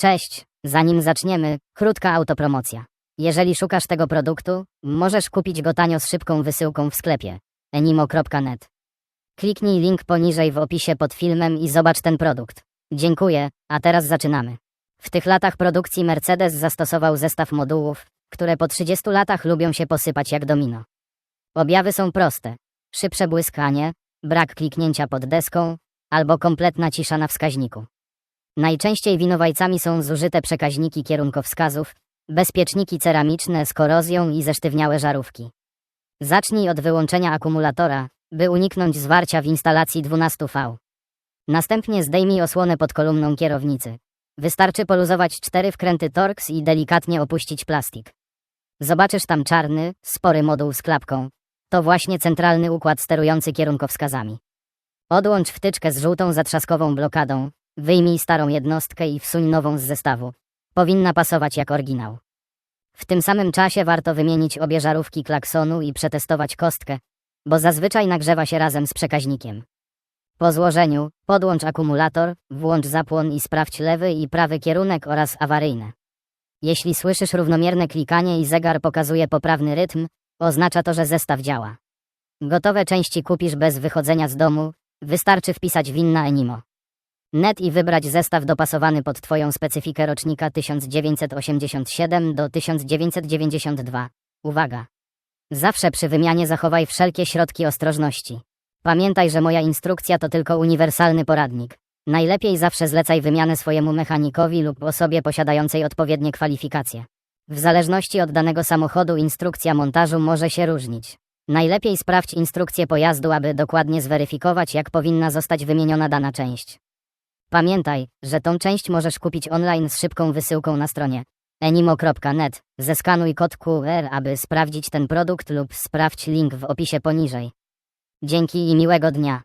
Cześć, zanim zaczniemy, krótka autopromocja. Jeżeli szukasz tego produktu, możesz kupić go tanio z szybką wysyłką w sklepie enimo.net. Kliknij link poniżej w opisie pod filmem i zobacz ten produkt. Dziękuję, a teraz zaczynamy. W tych latach produkcji Mercedes zastosował zestaw modułów, które po 30 latach lubią się posypać jak domino. Objawy są proste. Szybsze błyskanie, brak kliknięcia pod deską, albo kompletna cisza na wskaźniku. Najczęściej winowajcami są zużyte przekaźniki kierunkowskazów, bezpieczniki ceramiczne z korozją i zesztywniałe żarówki. Zacznij od wyłączenia akumulatora, by uniknąć zwarcia w instalacji 12V. Następnie zdejmij osłonę pod kolumną kierownicy. Wystarczy poluzować cztery wkręty Torx i delikatnie opuścić plastik. Zobaczysz tam czarny, spory moduł z klapką. To właśnie centralny układ sterujący kierunkowskazami. Odłącz wtyczkę z żółtą zatrzaskową blokadą, wyjmij starą jednostkę i wsuń nową z zestawu. Powinna pasować jak oryginał. W tym samym czasie warto wymienić obie żarówki klaksonu i przetestować kostkę, bo zazwyczaj nagrzewa się razem z przekaźnikiem. Po złożeniu podłącz akumulator, włącz zapłon i sprawdź lewy i prawy kierunek oraz awaryjne. Jeśli słyszysz równomierne klikanie i zegar pokazuje poprawny rytm, oznacza to, że zestaw działa. Gotowe części kupisz bez wychodzenia z domu, wystarczy wpisać win na Enimo. Net i wybrać zestaw dopasowany pod Twoją specyfikę rocznika 1987 do 1992. Uwaga! Zawsze przy wymianie zachowaj wszelkie środki ostrożności. Pamiętaj, że moja instrukcja to tylko uniwersalny poradnik. Najlepiej zawsze zlecaj wymianę swojemu mechanikowi lub osobie posiadającej odpowiednie kwalifikacje. W zależności od danego samochodu instrukcja montażu może się różnić. Najlepiej sprawdź instrukcję pojazdu, aby dokładnie zweryfikować, jak powinna zostać wymieniona dana część. Pamiętaj, że tą część możesz kupić online z szybką wysyłką na stronie enimo.net. Zeskanuj kod QR, aby sprawdzić ten produkt lub sprawdź link w opisie poniżej. Dzięki i miłego dnia.